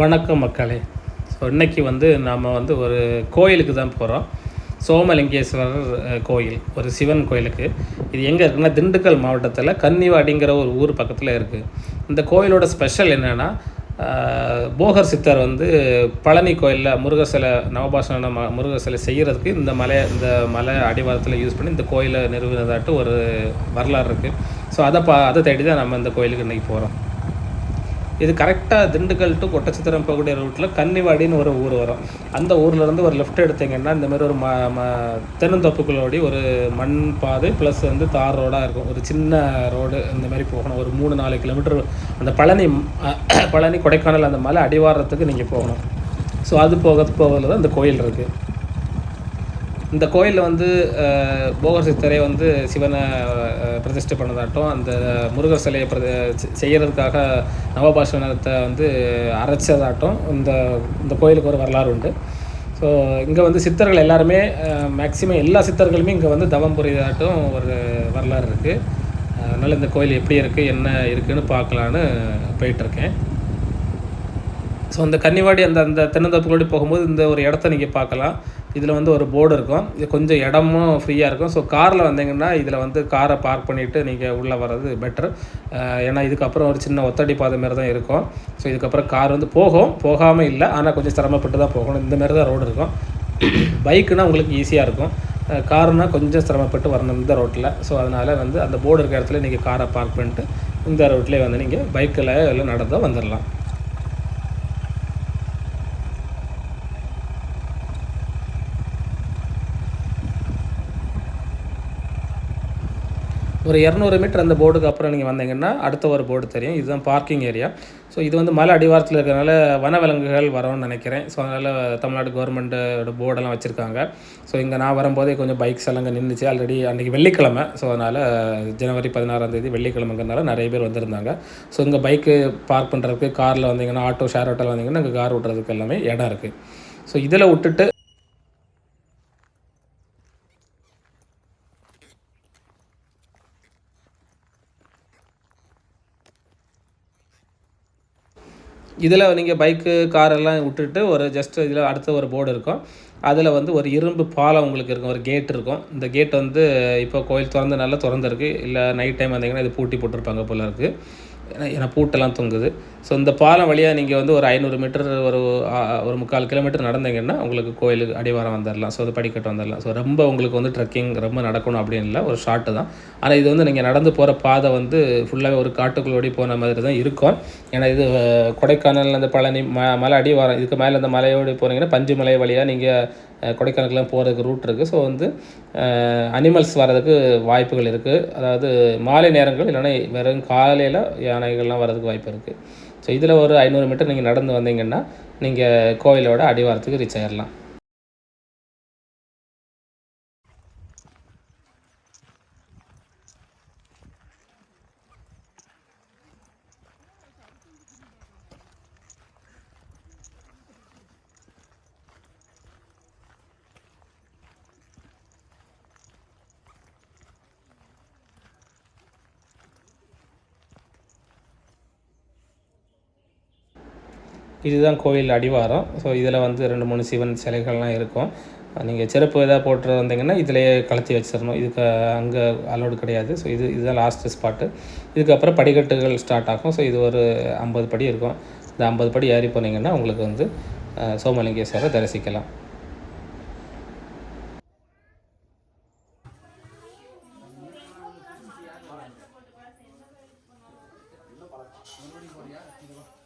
வணக்கம் மக்களே. ஸோ இன்றைக்கி வந்து நாம் வந்து ஒரு கோயிலுக்கு தான் போகிறோம் சோமலிங்கேஸ்வரர் கோயில் ஒரு சிவன் கோயிலுக்கு. இது எங்கே இருக்குன்னா திண்டுக்கல் மாவட்டத்தில் கன்னிவாடிங்கிற ஒரு ஊர் பக்கத்தில் இருக்குது இந்த கோயிலோட ஸ்பெஷல் என்னென்னா போகர் சித்தர் வந்து பழனி கோயிலில் முருகர் சிலை நவபாஷன ம முருகர் சிலை செய்கிறதுக்கு இந்த மலை இந்த மலை அடிவாரத்தில் யூஸ் பண்ணி இந்த கோயிலை நிறுவினதாட்டு ஒரு வரலாறு இருக்குது ஸோ அதை பா அதை தேடி தான் நம்ம இந்த கோயிலுக்கு இன்றைக்கி போகிறோம் இது கரெக்டாக திண்டுக்கல் டு கொட்டச்சித்திரம் போகக்கூடிய ரூட்டில் கன்னிவாடின்னு ஒரு ஊர் வரும். அந்த ஊர்லேருந்து ஒரு லெஃப்ட் எடுத்தீங்கன்னா இந்த மாதிரி ஒரு ம ம தென்னந்தோப்புகளோடி ஒரு மண் பாதை ப்ளஸ் வந்து தார் ரோடாக இருக்கும். ஒரு சின்ன ரோடு இந்த மாதிரி போகணும். ஒரு மூணு நாலு கிலோமீட்டர் அந்த பழனி பழனி கொடைக்கானல் அந்த மலை அடிவாரத்துக்கு நீங்கள் போகணும். ஸோ அது போக போகல தான் இந்த கோயில் இருக்குது இந்த கோயிலில் வந்து போகர் சித்தரை வந்து சிவனை பிரதிஷ்டை பண்ணதாட்டும். அந்த முருகர் சிலையை பிரதி செ- செய்யறதுக்காக நவபாஷணத்தை வந்து அரைச்சதாட்டும். இந்த இந்த கோயிலுக்கு ஒரு வரலாறு உண்டு. ஸோ இங்கே வந்து சித்தர்கள் எல்லாருமே மேக்சிமம் எல்லா சித்தர்களுமே இங்கே வந்து தவம் புரியதாட்டும் ஒரு வரலாறு இருக்குது அதனால் இந்த கோயில் எப்படி இருக்குது என்ன இருக்குதுன்னு பார்க்கலான்னு போயிட்டுருக்கேன். ஸோ அந்த கன்னிவாடி அந்த அந்த தென்னந்தோப்புகளோடு போகும்போது இந்த ஒரு இடத்த நீங்கள் பார்க்கலாம். இதில் வந்து ஒரு போர்டு இருக்கும். இது கொஞ்சம் இடமும் ஃப்ரீயாக இருக்கும். ஸோ காரில் வந்தீங்கன்னா இதில் வந்து காரை பார்க் பண்ணிவிட்டு நீங்கள் உள்ளே வர்றது பெட்டர் ஏன்னா இதுக்கப்புறம் ஒரு சின்ன ஒத்தடி பாதை மாதிரி தான் இருக்கும். ஸோ இதுக்கப்புறம் கார் வந்து போகும். போகாமல் இல்லை. ஆனால் கொஞ்சம் சிரமப்பட்டு தான் போகணும். இந்த மாதிரி தான் ரோடு இருக்கும். பைக்குனால் உங்களுக்கு ஈஸியாக இருக்கும். காருனால் கொஞ்சம் சிரமப்பட்டு வரணும் இந்த ரோட்டில் ஸோ அதனால் வந்து அந்த போர்டு இருக்கிற இடத்துல நீங்கள் காரை பார்க் பண்ணிட்டு இந்த ரோட்லேயே வந்து நீங்கள் பைக்கில் எல்லாம் நடந்தால் வந்துடலாம் ஒரு இரநூறு மீட்டர் அந்த போர்டுக்கு அப்புறம் நீங்கள் வந்தீங்கன்னா அடுத்த ஒரு போர்டு தெரியும். இதுதான் பார்க்கிங் ஏரியா. ஸோ இது வந்து மலை அடிவாரத்தில் இருக்கிறனால வனவிலங்குகள் வரும்னு நினைக்கிறேன். ஸோ அதனால் தமிழ்நாடு கவர்மெண்ட்டோட போர்டெல்லாம் வச்சுருக்காங்க. ஸோ இங்கே நான் வரும்போதே கொஞ்சம் பைக்ஸ் எல்லாம் இங்கே நின்றுச்சு ஆல்ரெடி அன்றைக்கி வெள்ளிக்கிழமை. ஸோ அதனால் ஜனவரி பதினாறாம் தேதி வெள்ளிக்கிழமைங்கிறனால நிறைய பேர் வந்திருந்தாங்க. ஸோ இங்கே பைக்கு பார்க் பண்ணுறதுக்கு காரில் வந்தீங்கன்னா ஆட்டோ ஷேர் ஆட்டோவில் வந்தீங்கன்னா இங்கே கார் விட்றதுக்கு எல்லாமே இடம் இருக்குது ஸோ இதில் விட்டுட்டு இதில் நீங்கள் பைக்கு காரெல்லாம் விட்டுட்டு ஒரு ஜஸ்ட் இதில் அடுத்த ஒரு போர்டு இருக்கும். அதில் வந்து ஒரு இரும்பு பாலம் உங்களுக்கு இருக்கும். ஒரு கேட் இருக்கும். இந்த கேட் வந்து இப்போ கோயில் திறந்தனால நல்லா திறந்துருக்கு. இல்லை நைட் டைம் வந்தீங்கன்னா இது பூட்டி போட்டிருப்பாங்க போல இருக்குது ஏன்னா பூட்டெல்லாம் தொங்குது. ஸோ இந்த பாலம் வழியாக நீங்கள் வந்து ஒரு ஐநூறு மீட்டர் ஒரு ஒரு முக்கால் கிலோமீட்டர் நடந்தீங்கன்னா உங்களுக்கு கோயிலுக்கு அடிவாரம் வந்துடலாம் ஸோ அது படிக்கட்டு வந்துடலாம் ஸோ ரொம்ப உங்களுக்கு வந்து ட்ரெக்கிங் ரொம்ப நடக்கணும் அப்படின்னு இல்லை. ஒரு ஷார்ட்டு தான். ஆனால் இது வந்து நீங்கள் நடந்து போகிற பாதை வந்து ஃபுல்லாகவே ஒரு காட்டுக்குள்ளோடி போன மாதிரி தான் இருக்கும். ஏன்னா இது கொடைக்கானல் அந்த பழனி ம மலை அடிவாரம் இதுக்கு மேலே அந்த மலையோடு போனீங்கன்னா பஞ்சுமலை வழியாக நீங்கள் கொடைக்கானலுக்குலாம் போகிறதுக்கு ரூட் இருக்குது ஸோ வந்து அனிமல்ஸ் வர்றதுக்கு வாய்ப்புகள் இருக்குது அதாவது மாலை நேரங்கள் இல்லைன்னா வெறும் காலையில் யானைகள்லாம் வர்றதுக்கு வாய்ப்பு இருக்குது ஸோ இதில் ஒரு ஐநூறு மீட்டர் நீங்கள் நடந்து வந்தீங்கன்னா நீங்கள் கோயிலோட அடிவாரத்துக்கு ரீச் ஆயிடலாம் இதுதான் கோயில் அடிவாரம். ஸோ இதில் வந்து ரெண்டு மூணு சிவன் சிலைகள்லாம் இருக்கும். நீங்கள் சிறப்பு எதாவது போட்டு வந்தீங்கன்னா இதிலேயே கலத்தி வச்சிடணும். இதுக்கு அங்கே அலோடு கிடையாது. ஸோ இது இதுதான் லாஸ்ட்டு ஸ்பாட்டு இதுக்கப்புறம் படிக்கட்டுகள் ஸ்டார்ட் ஆகும். ஸோ இது ஒரு ஐம்பது படி இருக்கும். இந்த ஐம்பது படி ஏறி போனீங்கன்னா உங்களுக்கு வந்து சோமலிங்கேஸ்வரரை தரிசிக்கலாம். Thank.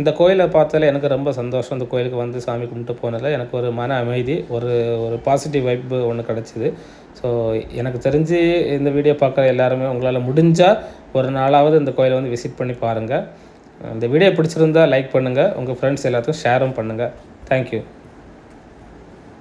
இந்த கோயிலை பார்த்தாலே எனக்கு ரொம்ப சந்தோஷம். இந்த கோயிலுக்கு வந்து சாமி கும்பிட்டு போனதில் எனக்கு ஒரு மன அமைதி ஒரு ஒரு பாசிட்டிவ் வைப்பு ஒன்று கிடச்சிது. ஸோ எனக்கு தெரிஞ்சு இந்த வீடியோ பார்க்குற எல்லாருமே உங்களால் முடிஞ்சால் ஒரு நாளாவது இந்த கோயிலை வந்து விசிட் பண்ணி பாருங்கள் இந்த வீடியோ பிடிச்சிருந்தா லைக் பண்ணுங்கள் உங்கள் ஃப்ரெண்ட்ஸ் எல்லாத்துக்கும் ஷேரும் பண்ணுங்கள் தேங்க்யூ